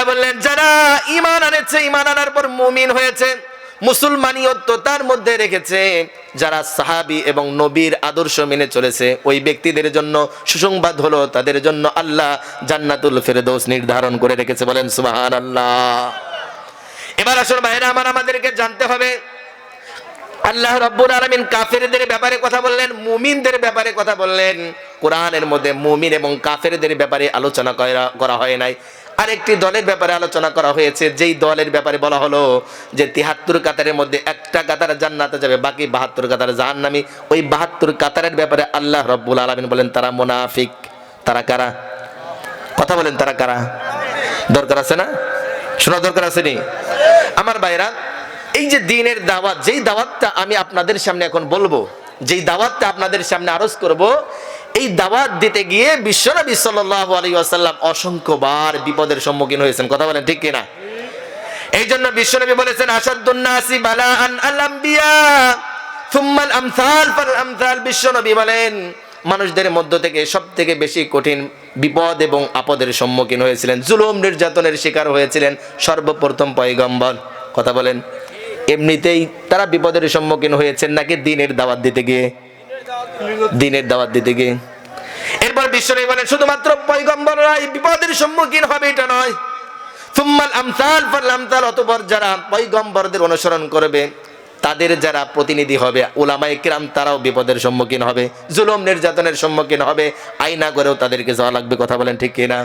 আল্লাহ বললেন, যারা ইমান আনেছে ইমান আনার পর মুমিন হয়েছে মুসলমানিয়ত্ব তার মধ্যে রেখেছে। যারা সাহাবি এবং নবীর আদর্শ মেনে চলেছে, ওই ব্যক্তিদের জন্য সুসংবাদ হলো, তাদের জন্য আল্লাহ জান্নাতুল ফেরদৌস নির্ধারণ করে রেখেছে। বলেন সুবাহান আল্লাহ এবার আসল ভাইরা, আমার আমাদেরকে জানতে হবে আল্লাহ রব্বুল আলমিন কাফেরদের ব্যাপারে কথা বললেন, মুমিনদের ব্যাপারে কথা বললেন। কোরআনের মধ্যে মুমিন এবং কাফেরদের ব্যাপারে আলোচনা করা হয় নাই। আরেকটি দলের ব্যাপারে আলোচনা করা হয়েছে, যেই দলের ব্যাপারে বলা হলো যে তিহাত্তর কাতারের মধ্যে একটা কাতার জান্নাতে যাবে, বাকি বাহাত্তর কাতার জাহান্নামি। ওই বাহাত্তর কাতারের ব্যাপারে আল্লাহ রব্বুল আলমিন বলেন, তারা মোনাফিক। তারা কারা? কথা বলেন, তারা কারা? দরকার আছে না? শোনা দরকার আছে নি? আমার ভাইরা এই যে দিনের দাওয়াত, যেই দাওয়াতটা আমি আপনাদের সামনে এখন বলব, যেই দাওয়াতটা আপনাদের সামনে আরজ করব, এই দাওয়াত দিতে গিয়ে বিশ্বনবী সাল্লাল্লাহু আলাইহি ওয়াসাল্লাম অসংখ্যবার বিপদের সম্মুখীন হয়েছেন। কথা বলেন ঠিক কিনা? এই জন্য বিশ্বনবী বলেছেন আসাদুন্নাসি বালাআন আল আম্বিয়া থুম্মাল আমসাল ফাল আমসাল। বিশ্বনবী বলেন, মানুষদের মধ্য থেকে সব থেকে বেশি কঠিন বিপদ এবং আপদের সম্মুখীন হয়েছিলেন। জুলুম, নির্যাতনের শিকার হয়েছিলেন সর্বপ্রথম পয়গম্বর। কথা বলেন। এমনিতেই তারা বিপদের সম্মুখীন হয়েছেন নাকি দিনের দাওয়াত দিতে গিয়ে? দিনের দাওয়াত দিতে গিয়ে। এরপর বিশ্বনবী বলেন, শুধুমাত্র পয়গম্বররাই বিপদের সম্মুখীন হবে, এটা নয়। যারা পয়গম্বরদের অনুসরণ করবে, তাদের যারা প্রতিনিধি হবে ওলামায়ে কিরাম তারাও বিপদের সম্মুখীন হবে, জুলুম নির্যাতনের সম্মুখীন হবে আইনা করেও তাদেরকে যাওয়া লাগবে, কথা বলেন ঠিক কিনা?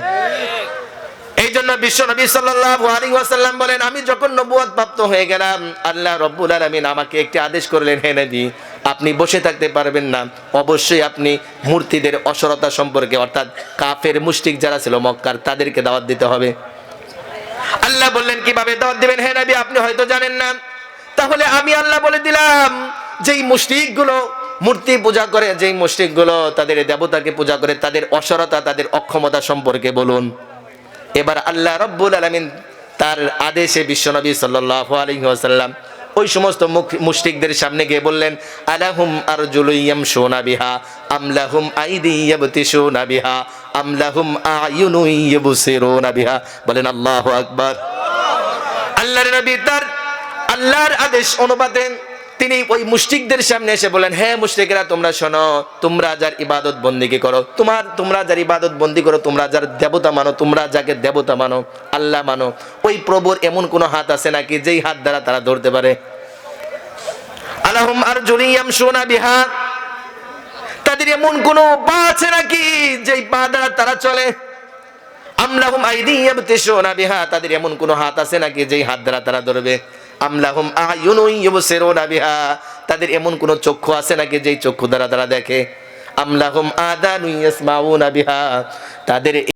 জন্য বিশ্ব নবী সাল্লাল্লাহু আলাইহি ওয়াসাল্লাম বলেন, আমি যখন নবুয়ত প্রাপ্ত হয়ে গেলাম, আল্লাহ রব্বুল আলামিন আমাকে একটি আদেশ করলেন, হে নবী, আপনি বসে থাকতে পারবেন না। অবশ্যই আপনি মূর্তিদের অসরতা সম্পর্কে, অর্থাৎ কাফের মুশরিক যারা ছিল মক্কার, তাদেরকে দাওয়াত দিতে হবে। আল্লাহ বললেন, কীভাবে দাওয়াত দিবেন? হে নবী, আপনি হয়তো জানেন না। তাহলে আমি আল্লাহ বলে দিলাম, যেই মুশরিকগুলো মূর্তি পূজা করে, যেই মুশরিকগুলো তাদের দেবতাকে পূজা করে, তাদের অসরতা, তাদের অক্ষমতা সম্পর্কে বলুন। এবার আল্লাহ রব্বুল আলমিন তার আদেশে বিশ্বনবী সাল্লাহ আলহিহাসাল্লাম ওই সমস্ত মুখ- মুশরিকদের সামনে গিয়ে বললেন, আলাহুম আর জুলুইয়াম সোনা বিহা আমলাহুম আইদিয়াবতি সোনা বিহা আমলাহুম আয়ুনুইয়াবুসিরুনা বিহা। বলেন, আল্লাহু আকবার। আল্লাহর নবী তার আল্লাহর আদেশ অনুপাতে তিনি ওই মুশরিকদের সামনে এসে বলেন হ্যাঁ মুশরিকরা, তোমরা শোনো, তোমরা যার ইবাদত বন্দিকে করো, তোমার, তোমরা যার ইবাদত বন্দি করো, তোমরা যার দেবতা মানো, তোমরা যাকে দেবতা মানো, আল্লাহ মানো। ওই প্রভুর এমন কোনো হাত আছে নাকি যেই হাত দ্বারা তারা ধরতে পারে? আলাহুম আর জুলিয়াম সোনা বিহা। তাদের এমন কোন পা আছে নাকি যেই পা দ্বারা তারা চলে? আমলাহুম আইদিয়াবতিশুনা বিহা। তাদের এমন কোন হাত আছে নাকি যেই হাত দ্বারা তারা ধরবে? আমলাহুম আয়ুনুন বিহা। তাদের এমন কোন চক্ষু আছে নাকি যেই চক্ষু দ্বারা তারা দেখে? আমলাহুম আদানু ইয়াসমাউনা বিহা। তাদের